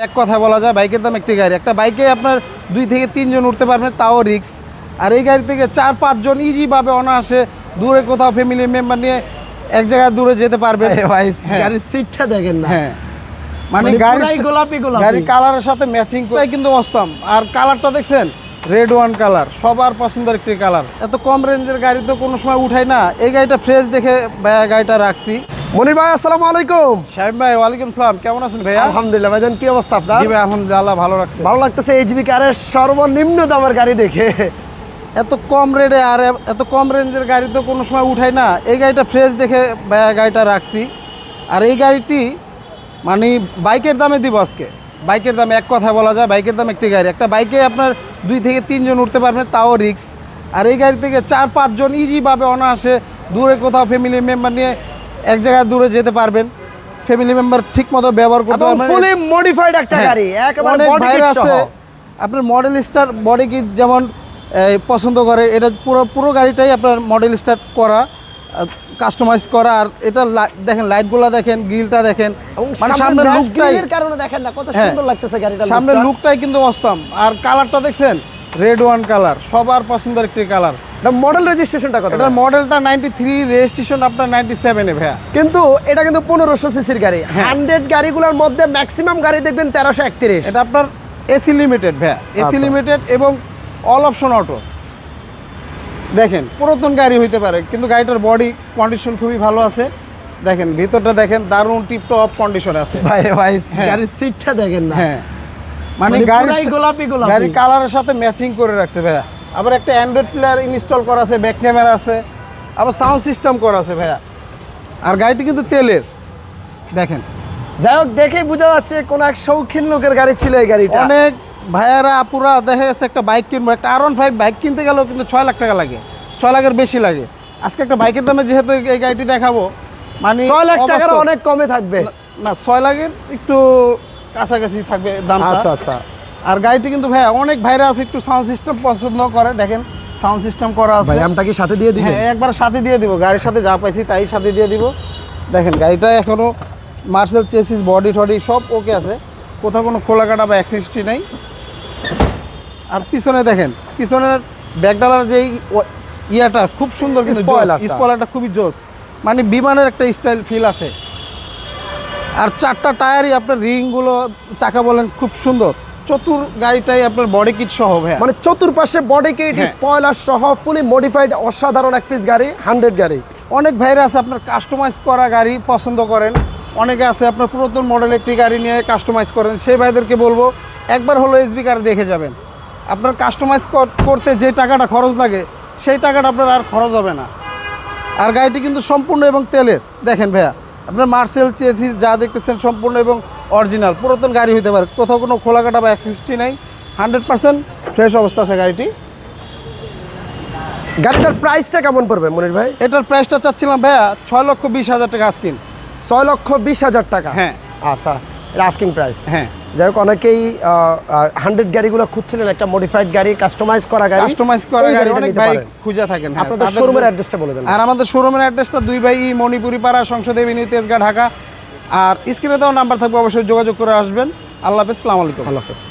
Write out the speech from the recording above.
এক কথা বলা যায় বাইকের দাম একটি গাড়ি। একটা বাইকে আপনার দুই থেকে তিনজন উঠতে পারবেন তাও রিক্স আর এই গাড়ি থেকে চার পাঁচজন ইজিভাবে অনায়াসে দূরে কোথাও ফ্যামিলি মেম্বার নিয়ে এক জায়গায় দূরে যেতে পারবে। ভাই হ্যাঁ। গাড়ির সিটটা দেখেন না। হ্যাঁ। মানে মানে গাড়ির সা- গোলাপি গোলাপি। গাড়ি কালারের সাথে ম্যাচিং করে কিন্তু অসম আর কালারটা দেখছেন? রেড ওয়ান কালার সবার পছন্দের একটি কালার এত কম রেঞ্জের গাড়ি তো কোনো সময় উঠাই না। এই গাড়িটা ফ্রেশ দেখে গাড়িটা রাখছি। মনির ভাই আসসালামু আলাইকুম। সাহেব ভাই ওয়ালাইকুম সালাম। কেমন আছেন ভাইয়া? আলহামদুলিল্লাহ ভাইজান কি অবস্থা আপনার? জি ভাই আলহামদুলিল্লাহ ভালো রাখছে। ভালো লাগতেছে এইচবি কারের সর্বনিম্ন দামের গাড়ি দেখে। এত কম রেটে আর এত কম রেঞ্জের গাড়ি তো কোনো সময় উঠাই না। এই গাড়িটা ফ্রেশ দেখে ভাইয়া গাড়িটা রাখছি। আর এই গাড়িটি মানে বাইকের দামে দিব আজকে। বাইকের দামে এক কথা বলা যায় বাইকের দাম একটি গাড়ি। একটা বাইকে আপনার দুই থেকে তিনজন উঠতে পারবেন তাও রিক্স আর এই গাড়ি থেকে চার পাঁচজন ইজিভাবে অনায়াসে দূরে কোথাও ফ্যামিলি মেম্বার নিয়ে এক জায়গায় দূরে যেতে পারবেন। ফ্যামিলি মেম্বার ঠিক মতো ব্যবহার করতে পারবেন। ফুলি মডিফাইড একটা হ্যাঁ, গাড়ি একেবারে বডি কিট আছে। আপনার মডেল স্টার বডি কিট যেমন পছন্দ করে এটা পুরো পুরো গাড়িটাই আপনার মডেল স্টার করা কাস্টমাইজ করা আর এটা দেখেন লাইটগুলো দেখেন গ্রিলটা দেখেন। মানে সামনের লুকটাই এর কারণে দেখেন না কত হ্যাঁ। সুন্দর লাগতেছে গাড়িটা সামনের লুকটাই কিন্তু অসম আর কালারটা দেখছেন? রেড ওয়ান কালার সবার পছন্দের একটি কালার মডেল রেজিস্ট্রেশনটা কত এটার মডেলটা নাইনটি থ্রি রেজিস্ট্রেশন আপনার নাইনটি সেভেনে ভাইয়া। কিন্তু এটা কিন্তু পনেরোশো সিসির গাড়ি। হ্যাঁ। হান্ড্রেড গাড়িগুলোর মধ্যে ম্যাক্সিমাম গাড়ি দেখবেন তেরোশো একত্রিশ। এটা আপনার এসি লিমিটেড ভাইয়া। এসি আচ্ছা। লিমিটেড এবং অল অপশন অটো দেখেন পুরাতন গাড়ি হইতে পারে কিন্তু গাড়িটার বডি কন্ডিশন খুবই ভালো আছে। দেখেন ভিতরটা দেখেন দারুণ টিপ টপ কন্ডিশনে আছে। ভাই ভাই হ্যাঁ। গাড়ির সিটটা দেখেন না। হ্যাঁ। মানে মানে গাড়ি গোলাপি গোলাপি। গাড়ি কালারের সাথে ম্যাচিং করে রাখছে ভাইয়া। আবার একটা অ্যান্ড্রয়েড প্লেয়ার ইনস্টল করা আছে ব্যাক ক্যামেরা আছে আবার সাউন্ড সিস্টেম করা আছে ভাইয়া। আর গাড়িটি কিন্তু তেলের। দেখেন। যাই হোক দেখেই বোঝা যাচ্ছে কোন এক শৌখিন লোকের গাড়ি ছিল এই গাড়িটা। অনেক ভাইয়ারা আপুরা দেখা গেছে একটা বাইক কিনবো। একটা আর ফাইভ বাইক কিনতে গেলেও কিন্তু ছয় লাখ টাকা লাগে। ছয় লাখের বেশি লাগে। আজকে একটা বাইকের দামে যেহেতু এই গাড়িটি দেখাবো মানে ছয় লাখ টাকার অনেক কমে থাকবে। না ছয় লাখের একটু কাছাকাছি থাকবে দাম আচ্ছা আচ্ছা। আর গাড়িটি কিন্তু ভাইয়া অনেক ভাইরা আছে একটু সাউন্ড সিস্টেম পছন্দ করে। দেখেন সাউন্ড সিস্টেম করা আছে। ভাই আমটা কি সাথে দিয়ে দিবেন হ্যাঁ একবার সাথে দিয়ে দিব। গাড়ির সাথে যা পাইছি তাই সাথে দিয়ে দিব। দেখেন গাড়িটা এখনও মার্শাল চেসিস বডি টডি সব ওকে আছে। কোথাও কোনো খোলা কাটা বা অ্যাক্সিস্ট্রি নাই। আর পিছনে দেখেন পিছনের ব্যাকডালার যে ইয়াটা খুব সুন্দর Spoilerটা। স্পয়লারটা খুবই জোস মানে বিমানের একটা স্টাইল ফিল আসে। আর চারটা টায়ারই আপনার রিংগুলো চাকা বলেন খুব সুন্দর। চতুর গাড়িটাই আপনার বডি কিট সহ মানে চতুর্পাশে বডি কিট। স্পয়লার সহ ফুলি মডিফাইড অসাধারণ এক পিস গাড়ি হান্ড্রেড গাড়ি। অনেক ভাইরা আছে আপনার কাস্টমাইজ করা গাড়ি পছন্দ করেন। অনেকে আছে আপনার পুরাতন মডেল একটি গাড়ি নিয়ে কাস্টমাইজ করেন। সেই ভাইদেরকে বলব একবার হলো এসবি কার দেখে যাবেন। আপনার কাস্টমাইজ করতে যে টাকাটা খরচ লাগে সেই টাকাটা আপনার আর খরচ হবে না। আর গাড়িটি কিন্তু সম্পূর্ণ এবং তেলের। দেখেন ভাইয়া আপনার মার্সেল চেসিস যা দেখতেছেন সম্পূর্ণ এবং অরিজিনাল পুরাতন গাড়ি হতে পারে। কোথাও কোনো খোলা কাটা বা অ্যাক্সিস্ট্রি নাই। হান্ড্রেড পার্সেন্ট ফ্রেশ অবস্থা আছে গাড়িটি। গাড়িটার প্রাইসটা কেমন পড়বে মনির ভাই? এটার প্রাইসটা চাচ্ছিলাম ভাইয়া ছয় লক্ষ বিশ হাজার টাকা আসকিন ছয় লক্ষ বিশ হাজার টাকা? হ্যাঁ। আচ্ছা এটা আস্কিং প্রাইস হ্যাঁ। যাই হোক অনেকেই হান্ড্রেড গাড়িগুলো খুঁজছিলেন একটা মডিফাইড গাড়ি কাস্টমাইজ করা গাড়ি। কাস্টমাইজ করা গাড়ি অনেক ভাই খুঁজে থাকেন হ্যাঁ, আপনাদের শোরুমের অ্যাড্রেসটা বলে দেন। আর আমাদের শোরুমের অ্যাড্রেসটা দুই ভাই মণিপুরি পাড়া সংসদেবী এভিনিউ তেজগা ঢাকা। আর স্ক্রিনে দেওয়া নাম্বার থাকবে অবশ্যই যোগাযোগ করে আসবেন। আল্লাহ হাফেজ সালাম আলাইকুম। আল্লাহ হাফেজ।